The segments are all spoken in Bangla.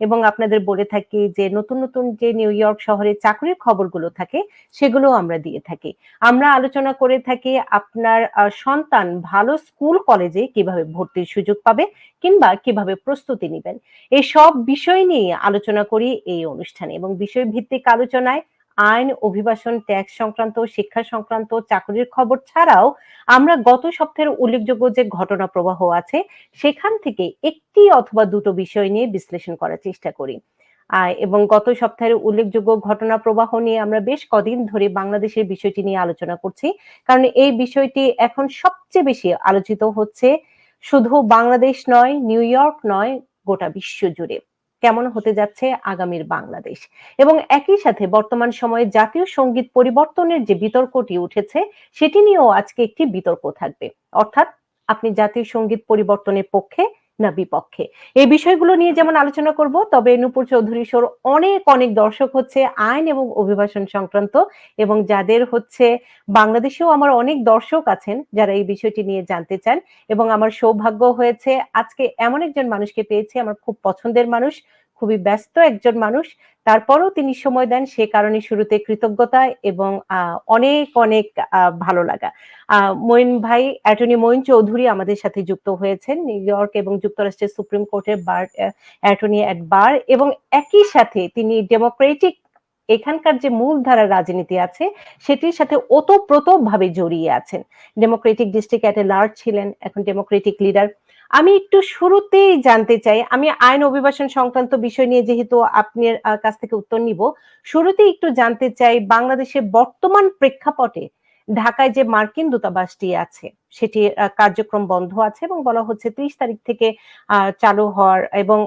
এবং আপনাদের বলে থাকি যে নতুন নতুন যে নিউ ইয়র্ক শহরে চাকরির খবরগুলো থাকে সেগুলো আমরা দিয়ে থাকি। আমরা আলোচনা করে থাকি আপনার সন্তান ভালো স্কুল কলেজে কীভাবে ভর্তির সুযোগ পাবে কিংবা কীভাবে প্রস্তুতি নেবেন। এই সব বিষয় নিয়ে আলোচনা করি এই অনুষ্ঠানে এবং বিষয় ভিত্তিক আলোচনায় আইন, অভিবাসন, ট্যাক্স সংক্রান্ত, শিক্ষা সংক্রান্ত, চাকরির খবর ছাড়াও আমরা গত সপ্তাহের উল্লেখযোগ্য যে ঘটনা প্রবাহ আছে, সেখান থেকে একটি অথবা দুটো বিষয় নিয়ে বিশ্লেষণ করার চেষ্টা করি। এবং গত সপ্তাহের উল্লেখযোগ্য ঘটনা প্রবাহ নিয়ে আমরা বেশ কদিন ধরে বাংলাদেশের বিষয়টি নিয়ে আলোচনা করছি, কারণ এই বিষয়টি এখন সবচেয়ে বেশি আলোচিত হচ্ছে শুধু বাংলাদেশ নয়, নিউ ইয়র্ক নয়, গোটা বিশ্ব জুড়ে। কেমন হতে যাচ্ছে আগামীর বাংলাদেশ? এবং একই সাথে বর্তমান সময়ে জাতীয় সংগীত পরিবর্তনের যে বিতর্কটি উঠেছে, সেটি নিয়েও আজকে একটি বিতর্ক থাকবে। অর্থাৎ আপনি জাতীয় সংগীত পরিবর্তনের পক্ষে না বিপক্ষে? এই বিষয়গুলো নিয়ে যেমন আলোচনা করব, তবে নূপুর চৌধুরী সোর অনেক অনেক দর্শক হচ্ছে আইন এবং অভিবাসন সংক্রান্ত এবং যাদের হচ্ছে বাংলাদেশেও আমার অনেক দর্শক আছেন যারা এই বিষয়টি নিয়ে জানতে চান এবং আমার সৌভাগ্য হয়েছে আজকে এমন একজন মানুষকে পেয়েছি, আমার খুব পছন্দের মানুষ। খুবই ব্যস্ত একজন মানুষ। তারপরও তিনি সময় দেন সে কারণে শুরুতে কৃতজ্ঞতা এবং অনেক অনেক ভালো লাগা। মইন ভাই, অ্যাটর্নি মইন চৌধুরী আমাদের সাথে যুক্ত হয়েছেন নিউ ইয়র্ক এবং যুক্তরাষ্ট্রের সুপ্রিম কোর্টের বার অ্যাটর্নি অ্যাট বার এবং একই সাথে তিনি ডেমোক্রেটিক এখানকার যে মূলধারার রাজনীতি আছে, সেটির সাথে ওতপ্রোত ভাবে জড়িয়ে আছেন। Democratic district at a large ছিলেন, এখন ডেমোক্রেটিক লিডার আমি একটু শুরুতেই জানতে চাই, আমি আইন অভিবাসন সংক্রান্ত বিষয় নিয়ে যেহেতু আপনার কাছ থেকে উত্তর নিব, শুরুতেই একটু জানতে চাই, বাংলাদেশের বর্তমান প্রেক্ষাপটে ঢাকায় যে মার্কিন দূতাবাসটি আছে, সেটি কার্যক্রম বন্ধ আছে এবং বলা হচ্ছে ত্রিশ তারিখ থেকে চালু হওয়ার এবং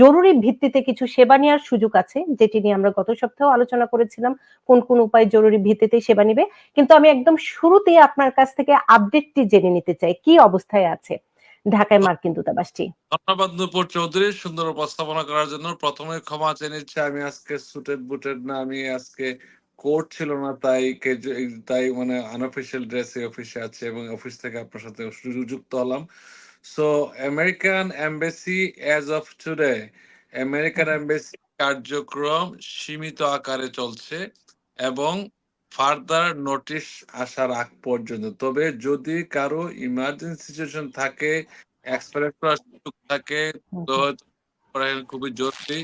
জরুরি ভিত্তিতে কিছু সেবা নেওয়ার সুযোগ আছে, যেটি নিয়ে আমরা গত সপ্তাহে আলোচনা করেছিলাম, কোন কোন উপায় জরুরি ভিত্তিতে সেবা নিবে। কিন্তু আমি একদম শুরুতেই আপনার কাছ থেকে আপডেটটি জেনে নিতে চাই, কি অবস্থায় আছে ঢাকায় মার্কিন দূতাবাসটি? ধন্যবাদ নূপুর চৌধুরী, সুন্দর উপস্থাপনা করার জন্য। প্রথমে ক্ষমা চেয়ে নিচ্ছি, আমি আজকে সুটেড বুটেড না, আমি আজকে কোর্ট ছিল না তাই তাই মানে আনঅফিসিয়াল ড্রেসে অফিসে আছে এবং অফিস থেকে আপনার সাথে যুক্ত হলাম। So American embassy as of today American embassy কার্যক্রম সীমিত আকারে চলছে এবং ফার্দার নোটিশ আসার আগ পর্যন্ত। তবে যদি কারও ইমার্জেন্সি সিচুয়েশন থাকে এক্সপায়ার করার সুযোগ থাকে তো খুবই জরুরি।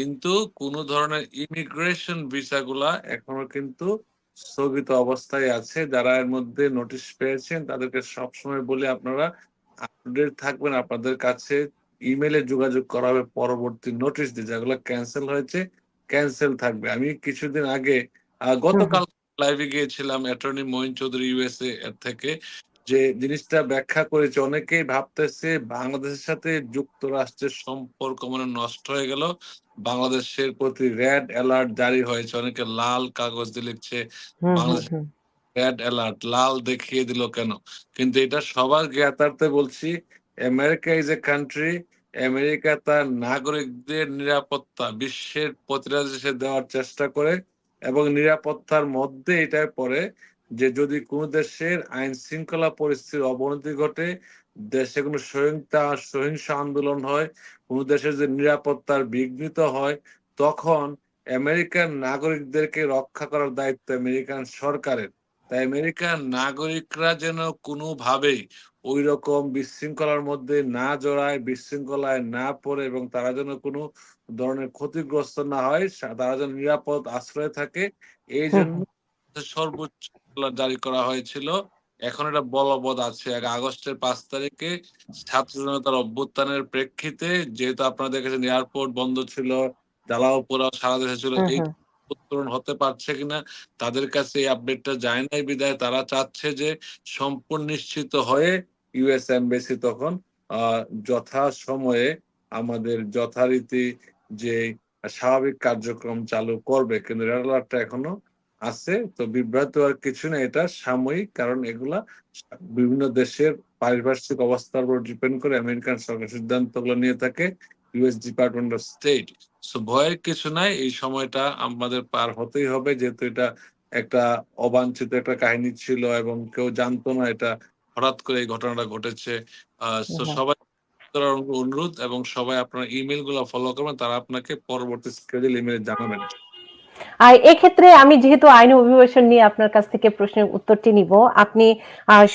কিন্তু কোন ধরনের ইমিগ্রেশন ভিসা গুলা এখনও কিন্তু স্থগিত অবস্থায় আছে। যারা এর মধ্যে নোটিশ পেয়েছেন, তাদেরকে সবসময় বলে আপনারা আপডেট থাকবেন। আপনাদের কাছে ইমেলে যোগাযোগ করা হবে পরবর্তী নোটিশ দিয়ে। যেগুলো ক্যান্সেল হয়েছে ক্যান্সেল থাকবে। আমি কিছুদিন আগে গতকাল লাইভে গিয়েছিলাম অ্যাটর্নি মহিন চৌধুরী ইউএসএ এর থেকে। যে জিনিসটা ব্যাখ্যা করেছে অনেকেই ভাবতেছে বাংলাদেশের সাথে যুক্তরাষ্ট্রের সম্পর্ক মানে নষ্ট হয়ে গেল। বাংলাদেশের প্রতি রেড অ্যালার্ট জারি হয়েছে। অনেকে লাল কাগজ দিয়ে লিখছে বাংলাদেশ রেড অ্যালার্ট লাল দেখিয়ে দিল কেন? কিন্তু এটা সবার জ্ঞাতার্থে বলছি America is a country America তার নাগরিকদের নিরাপত্তা বিশ্বের প্রতিটা দেশে দেওয়ার চেষ্টা করে এবং নিরাপত্তার মধ্যে এটাই পড়ে যে যদি কোনো দেশের আইন শৃঙ্খলা পরিস্থিতির অবনতি ঘটে দেশে কোনো সহিংসা সহিংস আন্দোলন হয় কোনো দেশের যে নিরাপত্তার বিঘ্নিত হয় তখন আমেরিকান নাগরিকদেরকে রক্ষা করার দায়িত্ব আমেরিকান সরকারের। তাই আমেরিকান নাগরিকরা যেন কোনোভাবেই ওই রকম বিশৃঙ্খলার মধ্যে না জড়ায় বিশৃঙ্খলায় না পড়ে এবং তারা যেন কোনো ধরনের ক্ষতিগ্রস্ত না হয় তারা যেন নিরাপদ আশ্রয় থাকে এই জন্য সর্বোচ্চ জারি করা হয়েছিল। এখন এটা বলবৎ আছে। আগস্টের পাঁচ তারিখে ছাত্র জনতার অভ্যুত্থানের প্রেক্ষিতে যেহেতু আপনারা দেখেছেন এয়ারপোর্ট বন্ধ ছিল জ্বালাও পোড়াও সারা দেশে ছিল এই উত্তরণ হতে পারছে কিনা তাদের কাছে এই আপডেটটা যায় নাই বিদায় তারা চাচ্ছে যে সম্পূর্ণ নিশ্চিত হয়ে ইউএস এমবেসি তখন যথা সময়ে আমাদের যথারীতি যে স্বাভাবিক কার্যক্রম চালু করবে। কিন্তু রেড অ্যালার্টটা এখনও আছে তো বিভ্রান্ত আর কিছু না এটা সাময়িক কারণ এগুলা বিভিন্ন দেশের পারিপার্শ্বিক অবস্থার উপর ডিপেন্ড করে আমেরিকান সরকার সিদ্ধান্তগুলো নিয়ে থাকে US department of state so ভয়ের কিছু নাই এই সময়টা আমাদের পার হতেই হবে যেহেতু এটা একটা অবাঞ্ছিত একটা কাহিনী ছিল এবং কেউ জানতো না এটা হঠাৎ করে এই ঘটনাটা ঘটেছে সবাই করার অনু অনুরোধ এবং সবাই আপনার ইমেলগুলো ফলো করবেন। তারা আপনাকে পরবর্তী schedule ইমেইলে জানাবেন। আর এক্ষেত্রে আমি যেহেতু আইন অভিবাসন নিয়ে আপনার কাছ থেকে প্রশ্নের উত্তরটি নিব। আপনি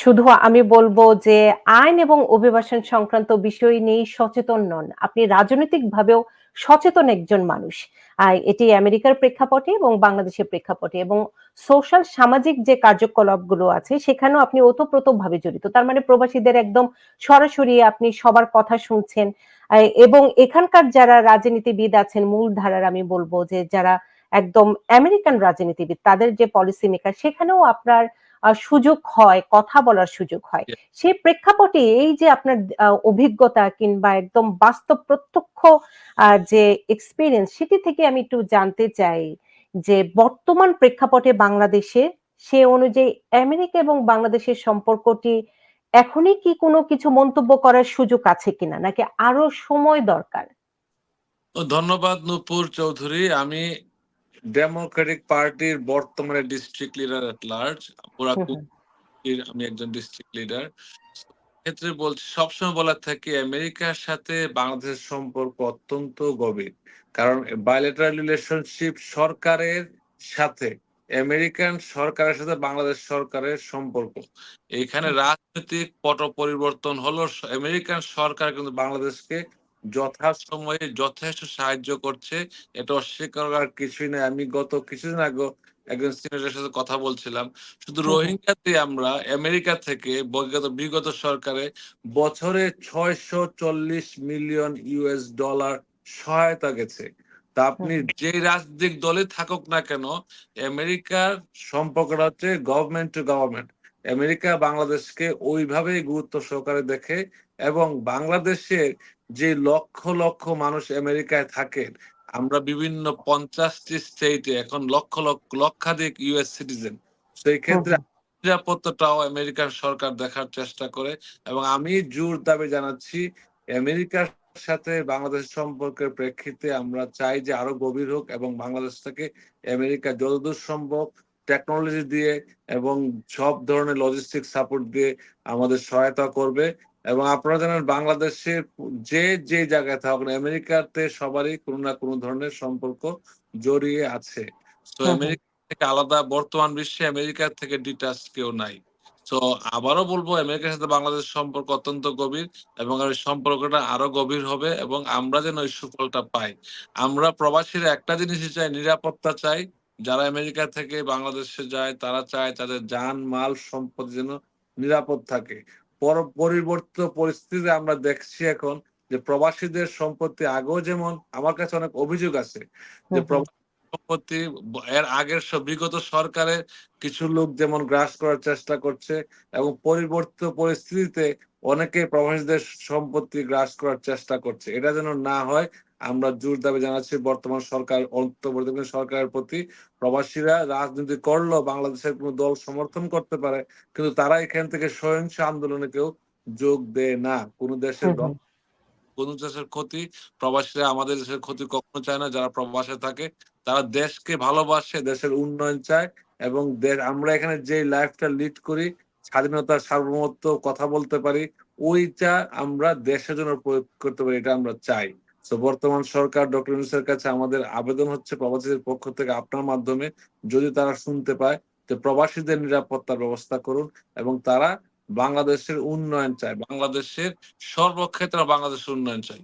শুধু আমি বলব যে আইন এবং অভিবাসন সংক্রান্ত বিষয় নিয়েই সচেতন নন। আপনি রাজনৈতিকভাবেও সচেতন একজন মানুষ। এটি আমেরিকার প্রেক্ষাপটে এবং বাংলাদেশের প্রেক্ষাপটে এবং সোশ্যাল সামাজিক যে কার্যকলাপগুলো আছে সেখানেও আপনি ওতপ্রোতভাবে জড়িত। তার মানে প্রবাসীদের একদম সরাসরি আপনি সবার কথা শুনছেন। এবং এখানকার যারা রাজনীতিবিদ আছেন, মূলধারার আমি বলব যে যারা একদম আমেরিকান রাজনীতিবিদ তাদের যে পলিসি মেকার সেখানেও আপনার সুযোগ হয়, কথা বলার সুযোগ হয়। সেই প্রেক্ষাপটে এই যে আপনার অভিজ্ঞতা কিংবা একদম বাস্তব প্রত্যক্ষ যে এক্সপেরিয়েন্স সেটি থেকে আমি একটু জানতে চাই যে বর্তমান প্রেক্ষাপটে বাংলাদেশে সে অনুযায়ী আমেরিকা এবং বাংলাদেশের সম্পর্কটি এখনই কি কোনো কিছু মন্তব্য করার সুযোগ আছে কিনা? নাকি আরও সময় দরকার? ধন্যবাদ নূপুর চৌধুরী। আমি ডেমোক্রেটিক পার্টির বর্তমানে ডিস্ট্রিক্ট লিডার এট লার্জ। আমি একজন ডিস্ট্রিক্ট লিডার। ক্ষেত্রে বলছি সবসময় বলা থাকে আমেরিকার সাথে বাংলাদেশের সম্পর্ক অত্যন্ত গভীর। কারণ bilateral রিলেশনশিপ সরকারের সাথে আমেরিকান সরকারের সাথে বাংলাদেশ সরকারের সম্পর্ক। এখানে রাজনৈতিক পট পরিবর্তন হলো আমেরিকান সরকার কিন্তু বাংলাদেশকে যথাসময়ে যথেষ্ট সাহায্য করছে। এটা অস্বীকার করার কিছুই নাই। আমি গত কিছুদিন আগেও একজন সিনেটরের সাথে কথা বলছিলাম। শুধু। রোহিঙ্গাতে আমরা আমেরিকা থেকে বৈগত বিগত সরকারে বছরে ৬৪০ মিলিয়ন ইউএস ডলার সহায়তা গেছে। তা আপনি যে রাজনৈতিক দলে থাকুক না কেন, আমেরিকার সম্পর্কটা হচ্ছে গভর্নমেন্ট টু গভর্নমেন্ট। আমেরিকা বাংলাদেশকে ওইভাবেই গুরুত্ব সহকারে দেখে এবং বাংলাদেশের যে লক্ষ, লক্ষ মানুষ আমেরিকায় থাকেন, আমরা বিভিন্ন ৫০ টি স্টেটে এখন লক্ষ, লক্ষ লক্ষাধিক ইউএস সিটিজেন। সেই ক্ষেত্রে নিরাপত্তাটাও আমেরিকান সরকার দেখার চেষ্টা করে এবং আমি জোর দাবি জানাচ্ছি আমেরিকার সাথে বাংলাদেশ সম্পর্কের প্রেক্ষিতে আমরা চাই যে আরও গভীর হোক এবং বাংলাদেশ থেকে আমেরিকা যতদূর সম্ভব টেকনোলজি দিয়ে এবং সব ধরনের লজিস্টিক সাপোর্ট দিয়ে আমাদের সহায়তা করবে এবং আপনারা জানেন বাংলাদেশের যে, যে জায়গায় থাকুক আমেরিকাতে সবারই কোনো না কোনো ধরনের সম্পর্ক জড়িয়ে আছে। সো হু, হু। আমেরিকা থেকে আলাদা বর্তমান বিশ্বে আমেরিকার থেকে ডিটাচ কেউ নাই। তো আবারও বলব আমেরিকার সাথে বাংলাদেশ সম্পর্ক অত্যন্ত গভীর এবং এই সম্পর্কটা আরও গভীর হবে এবং আমরা যেন ওই সুফলটা পাই। আমরা প্রবাসীরা একটা জিনিসই চাই নিরাপত্তা চাই। যারা আমেরিকা থেকে বাংলাদেশে যায় তারা চায় তাদের জান, মাল, সম্পদ যেন নিরাপদ থাকে। পর পরিবর্তিত পরিস্থিতিতে আমরা দেখছি এখন যে প্রবাসীদের সম্পত্তি আগেও যেমন আমার কাছে অনেক অভিযোগ আছে যে সম্পত্তি এর আগের স বিগত সরকারে কিছু লোক যেমন গ্রাস করার চেষ্টা করছে এবং পরিবর্তিত পরিস্থিতিতে অনেকে প্রবাসীদের সম্পত্তি গ্রাস করার চেষ্টা করছে। এটা যেন না হয় আমরা জোর দাবি জানাচ্ছি বর্তমান সরকার অন্তর্বর্তীকালীন সরকারের প্রতি। প্রবাসীরা রাজনীতি করলেও বাংলাদেশের কোনো দল সমর্থন করতে পারে। কিন্তু তারা এখান থেকে সহিংস আন্দোলনে কেউ যোগ দেয় না। কোন দেশের হু। দ কোন দেশের ক্ষতি প্রবাসীরা আমাদের দেশের ক্ষতি কখনো চায় না। যারা প্রবাসে থাকে তারা দেশকে ভালোবাসে, দেশের উন্নয়ন চায় এবং আমরা এখানে যে লাইফটা লিড করি, স্বাধীনতার সার্বভৌমত্ব কথা বলতে পারি, ওইটা আমরা দেশের জন্য প্রয়োগ করতে পারি এটা আমরা চাই। সো বর্তমান সরকার ডক্টর ইউনুসের কাছে আমাদের আবেদন হচ্ছে প্রবাসীদের পক্ষ থেকে আপনার মাধ্যমে যদি তারা শুনতে পায় তো প্রবাসীদের নিরাপত্তার ব্যবস্থা করুন এবং তারা বাংলাদেশের উন্নয়ন চায়। বাংলাদেশের সর্বক্ষেত্রে বাংলাদেশের উন্নয়ন চাই।